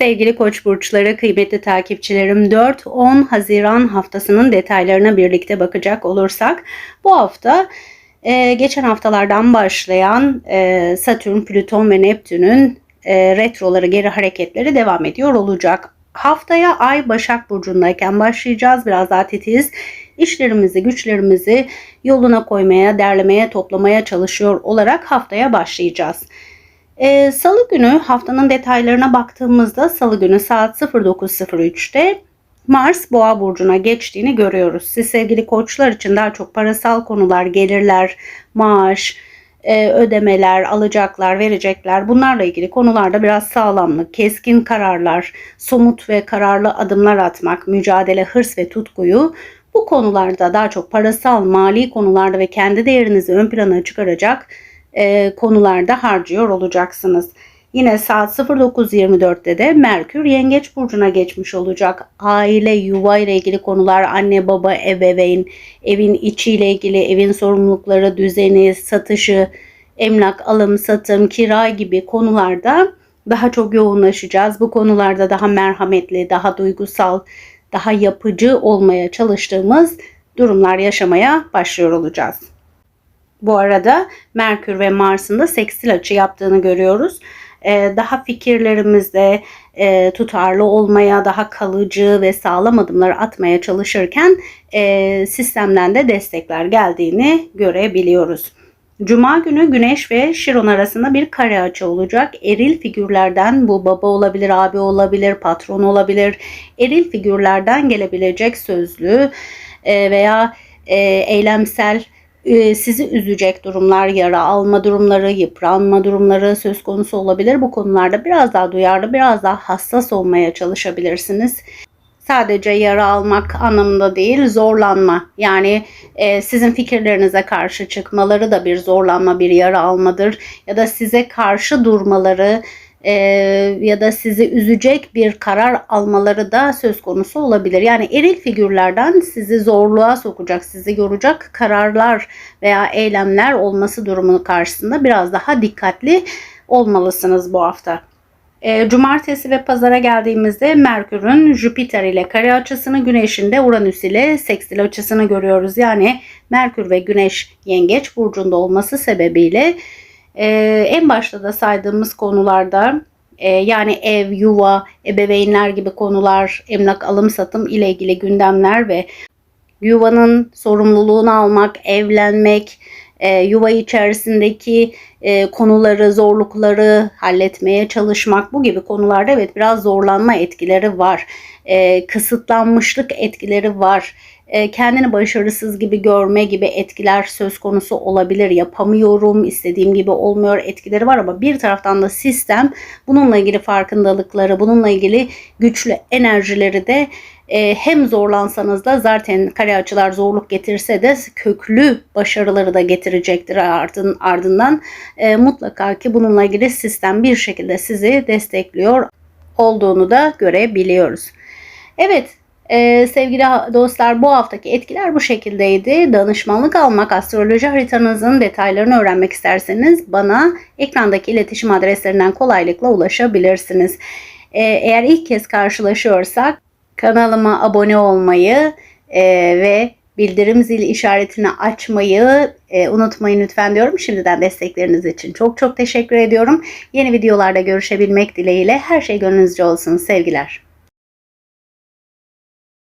Sevgili Koç burçları, kıymetli takipçilerim 4-10 Haziran haftasının detaylarına birlikte bakacak olursak bu hafta e, geçen haftalardan başlayan e, Satürn, Plüton ve Neptün'ün e, retroları geri hareketleri devam ediyor olacak. Haftaya Ay Başak Burcu'ndayken başlayacağız. Biraz daha titiz işlerimizi, güçlerimizi yoluna koymaya, derlemeye, toplamaya çalışıyor olarak haftaya başlayacağız. Ee, Salı günü haftanın detaylarına baktığımızda Salı günü saat 09.03'te Mars Boğa burcuna geçtiğini görüyoruz. Siz sevgili koçlar için daha çok parasal konular, gelirler, maaş, e, ödemeler, alacaklar, verecekler bunlarla ilgili konularda biraz sağlamlık, keskin kararlar, somut ve kararlı adımlar atmak, mücadele, hırs ve tutkuyu bu konularda daha çok parasal, mali konularda ve kendi değerinizi ön plana çıkaracak e, konularda harcıyor olacaksınız. Yine saat 09.24'te de Merkür Yengeç Burcu'na geçmiş olacak. Aile, yuva ile ilgili konular, anne, baba, ebeveyn, evin içiyle ilgili, evin sorumlulukları, düzeni, satışı, emlak, alım, satım, kira gibi konularda daha çok yoğunlaşacağız. Bu konularda daha merhametli, daha duygusal, daha yapıcı olmaya çalıştığımız durumlar yaşamaya başlıyor olacağız. Bu arada Merkür ve Mars'ın da sekstil açı yaptığını görüyoruz. Ee, daha fikirlerimizde e, tutarlı olmaya, daha kalıcı ve sağlam adımlar atmaya çalışırken e, sistemden de destekler geldiğini görebiliyoruz. Cuma günü Güneş ve Şiron arasında bir kare açı olacak. Eril figürlerden bu baba olabilir, abi olabilir, patron olabilir. Eril figürlerden gelebilecek sözlü e, veya e, eylemsel sizi üzecek durumlar, yara alma durumları, yıpranma durumları söz konusu olabilir. Bu konularda biraz daha duyarlı, biraz daha hassas olmaya çalışabilirsiniz. Sadece yara almak anlamında değil, zorlanma. Yani e, sizin fikirlerinize karşı çıkmaları da bir zorlanma, bir yara almadır. Ya da size karşı durmaları, e, ya da sizi üzecek bir karar almaları da söz konusu olabilir. Yani eril figürlerden sizi zorluğa sokacak, sizi yoracak kararlar veya eylemler olması durumunu karşısında biraz daha dikkatli olmalısınız bu hafta. E, cumartesi ve pazara geldiğimizde Merkür'ün Jüpiter ile kare açısını, Güneş'in de Uranüs ile sekstil açısını görüyoruz. Yani Merkür ve Güneş yengeç burcunda olması sebebiyle ee, en başta da saydığımız konularda e, yani ev, yuva, ebeveynler gibi konular, emlak alım satım ile ilgili gündemler ve yuvanın sorumluluğunu almak, evlenmek, e, yuva içerisindeki e, konuları, zorlukları halletmeye çalışmak bu gibi konularda evet biraz zorlanma etkileri var. E, kısıtlanmışlık etkileri var. E, kendini başarısız gibi görme gibi etkiler söz konusu olabilir. Yapamıyorum, istediğim gibi olmuyor etkileri var ama bir taraftan da sistem bununla ilgili farkındalıkları, bununla ilgili güçlü enerjileri de e, hem zorlansanız da zaten kare açılar zorluk getirse de köklü başarıları da getirecektir ardın, ardından. E, mutlaka ki bununla ilgili sistem bir şekilde sizi destekliyor olduğunu da görebiliyoruz. Evet ee, sevgili dostlar bu haftaki etkiler bu şekildeydi. Danışmanlık almak, astroloji haritanızın detaylarını öğrenmek isterseniz bana ekrandaki iletişim adreslerinden kolaylıkla ulaşabilirsiniz. Ee, eğer ilk kez karşılaşıyorsak kanalıma abone olmayı e, ve bildirim zil işaretini açmayı e, unutmayın lütfen diyorum. Şimdiden destekleriniz için çok çok teşekkür ediyorum. Yeni videolarda görüşebilmek dileğiyle her şey gönlünüzce olsun sevgiler.